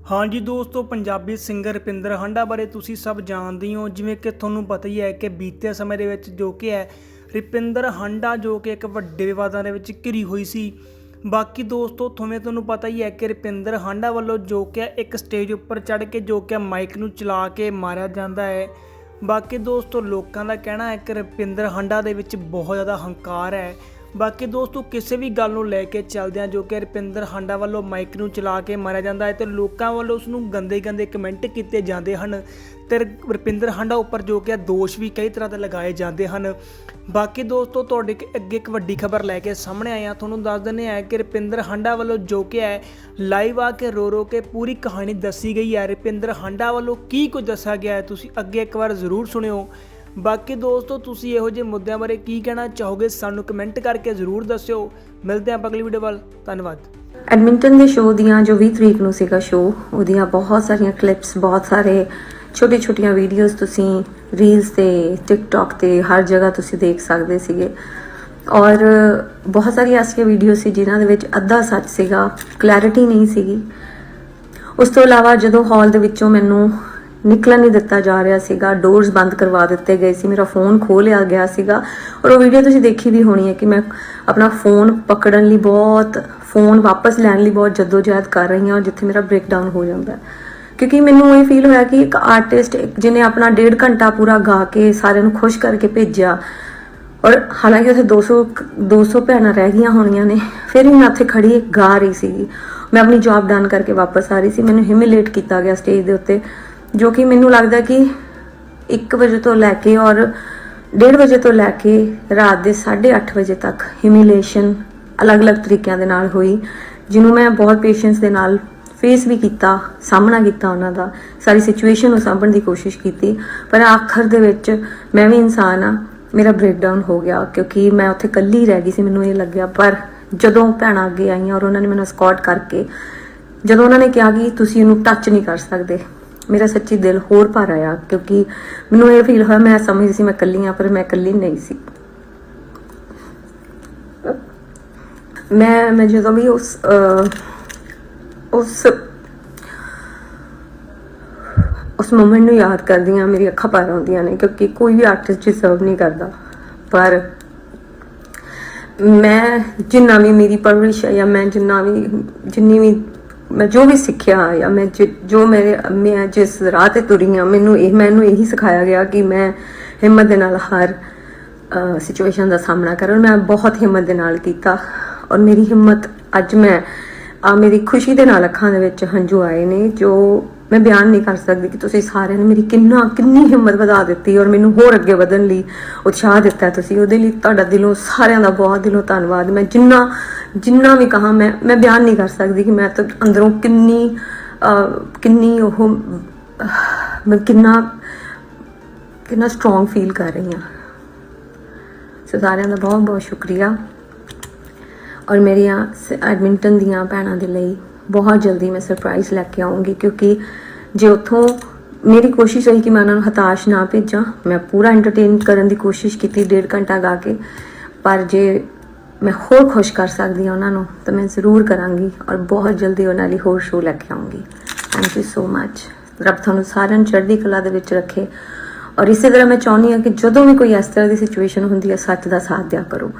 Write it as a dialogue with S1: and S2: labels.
S1: ਹਾਂਜੀ ਦੋਸਤੋ, ਪੰਜਾਬੀ ਸਿੰਗਰ ਰੁਪਿੰਦਰ ਹੰਡਾ ਬਾਰੇ ਤੁਸੀਂ ਸਭ ਜਾਣਦੇ ਹੋ ਜਿਵੇਂ ਕਿ ਤੁਹਾਨੂੰ ਪਤਾ ਹੀ ਹੈ ਕਿ ਬੀਤੇ ਸਮੇਂ ਦੇ ਵਿੱਚ ਜੋ ਕਿ ਹੈ, ਰਪਿੰਦਰ ਹੰਡਾ ਜੋ ਕਿ ਇੱਕ ਵੱਡੇ ਵਿਵਾਦਾਂ ਦੇ ਵਿੱਚ ਘਿਰੀ ਹੋਈ ਸੀ। ਬਾਕੀ ਦੋਸਤੋ ਤੁਹਾਨੂੰ ਤੁਹਾਨੂੰ ਪਤਾ ਹੀ ਹੈ ਕਿ ਰੁਪਿੰਦਰ ਹੰਡਾ ਵੱਲੋਂ ਜੋ ਕਿ ਇੱਕ ਸਟੇਜ ਉੱਪਰ ਚੜ੍ਹ ਕੇ ਜੋ ਕਿ ਮਾਈਕ ਨੂੰ ਚਲਾ ਕੇ ਮਾਰਿਆ ਜਾਂਦਾ ਹੈ। ਬਾਕੀ ਦੋਸਤੋ, ਲੋਕਾਂ ਦਾ ਕਹਿਣਾ ਹੈ ਕਿ ਰੁਪਿੰਦਰ ਹੰਡਾ ਦੇ ਵਿੱਚ ਬਹੁਤ ਜ਼ਿਆਦਾ ਹੰਕਾਰ ਹੈ। ਬਾਕੀ ਦੋਸਤੋ, ਕਿਸੇ ਵੀ ਗੱਲ ਨੂੰ ਲੈ ਕੇ ਚੱਲਦਿਆਂ ਜੋ ਕਿ ਰਪਿੰਦਰ ਹਾਂਡਾ ਵੱਲੋਂ ਮਾਈਕ ਨੂੰ ਚਲਾ ਕੇ ਮਾਰਿਆ ਜਾਂਦਾ ਹੈ ਤੇ ਲੋਕਾਂ ਵੱਲੋਂ ਉਸ ਨੂੰ ਗੰਦੇ ਗੰਦੇ ਕਮੈਂਟ ਕੀਤੇ ਜਾਂਦੇ ਹਨ। ਤੇ ਰ- ਰੁਪਿੰਦਰ ਹਾਂਡਾ ਉੱਪਰ ਜੋ ਕਿ ਦੋਸ਼ ਵੀ ਕਈ ਤਰ੍ਹਾਂ ਦੇ ਲਗਾਏ ਜਾਂਦੇ ਹਨ। ਬਾਕੀ ਦੋਸਤੋ, ਤੁਹਾਡੇ ਅੱਗੇ ਇੱਕ ਵੱਡੀ ਖਬਰ ਲੈ ਕੇ ਸਾਹਮਣੇ ਆਏ ਹਾਂ। ਤੁਹਾਨੂੰ ਦੱਸ ਦਿੰਦੇ ਹਾਂ ਕਿ ਰਪਿੰਦਰ ਹਾਂਡਾ ਵੱਲੋਂ ਜੋ ਕਿ ਹੈ, ਲਾਈਵ ਆ ਕੇ ਰੋ ਰੋ ਕੇ ਪੂਰੀ ਕਹਾਣੀ ਦੱਸੀ ਗਈ ਹੈ। ਰਪਿੰਦਰ ਹਾਂਡਾ ਵੱਲੋਂ ਕੀ ਕੁਝ ਦੱਸਿਆ ਗਿਆ ਹੈ, ਤੁਸੀਂ ਅੱਗੇ ਇੱਕ ਵਾਰ ਜ਼ਰੂਰ ਸੁਣਿਓ। ਬਾਕੀ ਦੋਸਤੋ, ਤੁਸੀਂ ਇਹੋ ਜਿਹੇ ਮੁੱਦਿਆਂ ਬਾਰੇ ਕੀ ਕਹਿਣਾ ਚਾਹੋਗੇ, ਸਾਨੂੰ ਕਮੈਂਟ ਕਰਕੇ ਜ਼ਰੂਰ ਦੱਸਿਓ। ਮਿਲਦੇ ਹਾਂ ਅਗਲੀ ਵੀਡੀਓ ਵੱਲ। ਧੰਨਵਾਦ।
S2: ਐਡਮਿੰਟਨ ਦੇ ਸ਼ੋਅ ਦੀਆਂ ਜੋ 20 ਤਰੀਕ ਨੂੰ ਸੀਗਾ ਸ਼ੋਅ ਉਹਦੀਆਂ ਬਹੁਤ ਸਾਰੀਆਂ ਕਲਿੱਪਸ ਬਹੁਤ ਸਾਰੇ ਛੋਟੇ ਛੋਟੀਆਂ ਵੀਡੀਓਜ਼ ਤੁਸੀਂ ਰੀਲਸ ਤੇ ਟਿਕਟੌਕ ਤੇ, ਹਰ ਜਗ੍ਹਾ ਤੁਸੀਂ ਦੇਖ ਸਕਦੇ ਸੀਗੇ। ਔਰ ਬਹੁਤ ਸਾਰੀਆਂ ਐਸੀਆਂ ਵੀਡੀਓ ਸੀ ਜਿਨ੍ਹਾਂ ਦੇ ਵਿੱਚ ਅੱਧਾ ਸੱਚ ਸੀਗਾ ਕਲੈਰਿਟੀ ਨਹੀਂ ਸੀਗੀ। ਉਸ ਤੋਂ ਇਲਾਵਾ ਜਦੋਂ ਹਾਲ ਦੇ ਵਿੱਚੋਂ ਮੈਨੂੰ ਨਿਕਲਣ ਨਹੀਂ ਦਿੱਤਾ ਜਾ ਰਿਹਾ ਸੀਗਾ। ਡੋਰਸ ਬੰਦ ਕਰਵਾ ਦਿੱਤੇ ਗਏ ਸੀ। ਮੇਰਾ ਫੋਨ ਖੋਹ ਲਿਆ ਗਿਆ ਸੀਗਾ। ਔਰ ਉਹ ਵੀਡੀਓ ਤੁਸੀਂ ਦੇਖੀ ਵੀ ਹੋਣੀ ਹੈ ਕਿ ਮੈਂ ਆਪਣਾ ਫੋਨ ਪਕੜਨ ਲਈ ਬਹੁਤ ਫੋਨ ਵਾਪਸ ਲੈਣ ਲਈ ਬਹੁਤ ਜਦੋਜਹਿਦ ਕਰ ਰਹੀ ਹਾਂ ਔਰ ਜਿੱਥੇ ਮੇਰਾ ਬ੍ਰੇਕਡਾਊਨ ਹੋ ਜਾਂਦਾ ਹੈ। ਕਿਉਂਕਿ ਮੈਨੂੰ ਇਹ ਫੀਲ ਹੋਇਆ ਕਿ ਇੱਕ ਆਰਟਿਸਟ ਜਿਹਨੇ ਆਪਣਾ ਡੇਢ ਘੰਟਾ ਪੂਰਾ ਗਾ ਕੇ ਸਾਰਿਆਂ ਨੂੰ ਖੁਸ਼ ਕਰਕੇ ਭੇਜਿਆ ਔਰ ਹਾਲਾਂਕਿ ਉੱਥੇ 200 ਕ- 200 ਭੈਣਾਂ ਰਹਿ ਗਈਆਂ ਹੋਣੀਆਂ ਨੇ, ਫਿਰ ਵੀ ਮੈਂ ਉੱਥੇ ਖੜੀ ਗਾ ਰਹੀ ਸੀਗੀ। ਮੈਂ ਆਪਣੀ ਜੌਬ ਡਨ ਕਰਕੇ ਵਾਪਸ ਆ ਰਹੀ ਸੀ। ਮੈਨੂੰ ਹਿਮਿਲੇਟ ਕੀਤਾ ਗਿਆ ਸਟੇਜ ਦੇ ਉੱਤੇ। ਜੋ ਕਿ ਮੈਨੂੰ ਲੱਗਦਾ ਕਿ 1 ਵਜੇ ਤੋਂ ਲੈ ਕੇ ਔਰ 1:30 ਵਜੇ ਤੋਂ ਲੈ ਕੇ ਰਾਤ ਦੇ 8:30 ਵਜੇ ਤੱਕ ਹਿਮਿਲੇਸ਼ਨ ਅਲੱਗ-ਅਲੱਗ ਤਰੀਕਿਆਂ ਦੇ ਨਾਲ ਹੋਈ, ਜਿਹਨੂੰ ਮੈਂ ਬਹੁਤ ਪੇਸ਼ੈਂਸ ਦੇ ਨਾਲ ਫੇਸ ਵੀ ਕੀਤਾ, ਸਾਹਮਣਾ ਕੀਤਾ ਉਹਨਾਂ ਦਾ, ਸਾਰੀ ਸਿਚੁਏਸ਼ਨ ਨੂੰ ਸਾਂਭਣ ਦੀ ਕੋਸ਼ਿਸ਼ ਕੀਤੀ, ਪਰ ਆਖਰ ਦੇ ਵਿੱਚ ਮੈਂ ਵੀ ਇਨਸਾਨ ਆ ਮੇਰਾ ਬ੍ਰੇਕਡਾਊਨ ਹੋ ਗਿਆ ਕਿਉਂਕਿ ਮੈਂ ਉੱਥੇ ਇਕੱਲੀ ਰਹਿ ਗਈ ਸੀ, ਮੈਨੂੰ ਇਹ ਲੱਗਿਆ, ਪਰ ਜਦੋਂ ਭੈਣਾਂ ਅੱਗੇ ਆਈਆਂ ਔਰ ਉਹਨਾਂ ਨੇ ਮੈਨੂੰ ਸਕਾਟ ਕਰਕੇ, ਜਦੋਂ ਉਹਨਾਂ ਨੇ ਕਿਹਾ ਕਿ ਤੁਸੀਂ ਇਹਨੂੰ ਟੱਚ ਨਹੀਂ ਕਰ ਸਕਦੇ ਮੇਰਾ ਸੱਚੀ ਦਿਲ ਹੋਰ ਭਰ ਆਇਆ ਕਿਉਂਕਿ ਮੈਨੂੰ ਇਹ ਫੀਲ ਹੋਇਆ ਮੈਂ ਸਮਝਦੀ ਸੀ ਮੈਂ ਇਕੱਲੀ ਆ ਪਰ ਮੈਂ ਇਕੱਲੀ ਨਹੀਂ ਸੀ। ਮੈਂ ਮੈਂ ਜਦੋਂ ਵੀ ਉਸ ਉਸ ਉਸ ਮੂਮੈਂਟ ਨੂੰ ਯਾਦ ਕਰਦੀ ਹਾਂ ਮੇਰੀ ਅੱਖਾਂ ਭਰ ਆਉਂਦੀਆਂ ਨੇ ਕਿਉਂਕਿ ਕੋਈ ਵੀ ਆਰਟਿਸਟ ਡਿਸਰਵ ਨਹੀਂ ਕਰਦਾ। ਪਰ ਮੈਂ, ਜਿੰਨਾ ਵੀ ਮੇਰੀ ਪਰਵਰਿਸ਼ ਹੈ ਜਾਂ ਮੈਂ ਜਿੰਨਾ ਵੀ, ਜਿੰਨੀ ਵੀ ਮੈਂ ਜੋ ਵੀ ਸਿੱਖਿਆ ਜਾਂ ਮੈਂ ਜਿ- ਜੋ ਮੇਰੇ, ਮੈਂ ਜਿਸ ਰਾਹ ਤੇ ਤੁਰੀ ਹਾਂ, ਮੈਨੂੰ ਇਹ, ਮੈਨੂੰ ਇਹੀ ਸਿਖਾਇਆ ਗਿਆ ਕਿ ਮੈਂ ਹਿੰਮਤ ਦੇ ਨਾਲ ਹਰ ਸਿਚੁਏਸ਼ਨ ਦਾ ਸਾਹਮਣਾ ਕਰਨ ਮੈਂ ਬਹੁਤ ਹਿੰਮਤ ਦੇ ਨਾਲ ਕੀਤਾ ਔਰ ਮੇਰੀ ਹਿੰਮਤ ਅੱਜ ਮੈਂ, ਆ ਮੇਰੀ ਖੁਸ਼ੀ ਦੇ ਨਾਲ ਅੱਖਾਂ ਦੇ ਵਿੱਚ ਹੰਝੂ ਆਏ ਨੇ ਜੋ ਮੈਂ ਬਿਆਨ ਨਹੀਂ ਕਰ ਸਕਦੀ ਕਿ ਤੁਸੀਂ ਸਾਰਿਆਂ ਨੇ ਮੇਰੀ ਕਿੰਨਾ ਕਿੰਨੀ ਹਿੰਮਤ ਵਧਾ ਦਿੱਤੀ ਔਰ ਮੈਨੂੰ ਹੋਰ ਅੱਗੇ ਵਧਣ ਲਈ ਉਤਸ਼ਾਹ ਦਿੱਤਾ ਤੁਸੀਂ। ਉਹਦੇ ਲਈ ਤੁਹਾਡਾ ਦਿਲੋਂ ਸਾਰਿਆਂ ਦਾ ਬਹੁਤ ਦਿਲੋਂ ਧੰਨਵਾਦ। ਮੈਂ ਜਿੰਨਾ ਜਿੰਨਾ ਵੀ ਕਹਾ ਮੈਂ ਮੈਂ ਬਿਆਨ ਨਹੀਂ ਕਰ ਸਕਦੀ ਕਿ ਮੈਂ ਤਾਂ ਅੰਦਰੋਂ ਕਿੰਨੀ ਕਿੰਨੀ ਉਹ ਅਹ, ਮੈਂ ਕਿੰਨਾ ਕਿੰਨਾ ਸਟਰੋਂਗ ਫੀਲ ਕਰ ਰਹੀ ਹਾਂ। ਸੋ ਸਾਰਿਆਂ ਦਾ ਬਹੁਤ ਬਹੁਤ ਸ਼ੁਕਰੀਆ। ਔਰ ਮੇਰੀਆਂ ਸ- ਐਡਮਿੰਟਨ ਦੀਆਂ ਭੈਣਾਂ ਦੇ ਲਈ ਬਹੁਤ ਜਲਦੀ ਮੈਂ ਸਰਪ੍ਰਾਈਜ਼ ਲੈ ਕੇ ਆਉਂਗੀ ਕਿਉਂਕਿ ਜੇ ਉੱਥੋਂ ਮੇਰੀ ਕੋਸ਼ਿਸ਼ ਰਹੀ ਕਿ ਮੈਂ ਉਹਨਾਂ ਨੂੰ ਹਤਾਸ਼ ਨਾ ਭੇਜਾਂ, ਮੈਂ ਪੂਰਾ ਐਂਟਰਟੇਨ ਕਰਨ ਦੀ ਕੋਸ਼ਿਸ਼ ਕੀਤੀ ਡੇਢ ਘੰਟਾ ਗਾ ਕੇ। ਪਰ ਜੇ ਮੈਂ ਹੋਰ ਖੁਸ਼ ਕਰ ਸਕਦੀ ਹਾਂ ਉਹਨਾਂ ਨੂੰ, ਤਾਂ ਮੈਂ ਜ਼ਰੂਰ ਕਰਾਂਗੀ ਔਰ ਬਹੁਤ ਜਲਦੀ ਉਹਨਾਂ ਲਈ ਹੋਰ ਸ਼ੋਅ ਲੈ ਕੇ ਆਉਂਗੀ ਥੈਂਕ ਯੂ ਸੋ ਮੱਚ ਰੱਬ ਤੁਹਾਨੂੰ ਸਾਰਿਆਂ ਨੂੰ ਚੜ੍ਹਦੀ ਕਲਾ ਦੇ ਵਿੱਚ ਰੱਖੇ ਔਰ ਇਸੇ ਤਰ੍ਹਾਂ ਮੈਂ ਚਾਹੁੰਦੀ ਹਾਂ ਕਿ ਜਦੋਂ ਵੀ ਕੋਈ ਇਸ ਤਰ੍ਹਾਂ ਦੀ ਸਿਚੁਏਸ਼ਨ ਹੁੰਦੀ ਹੈ, ਸੱਚ ਦਾ ਸਾਥ ਦਿਆ ਕਰੋ।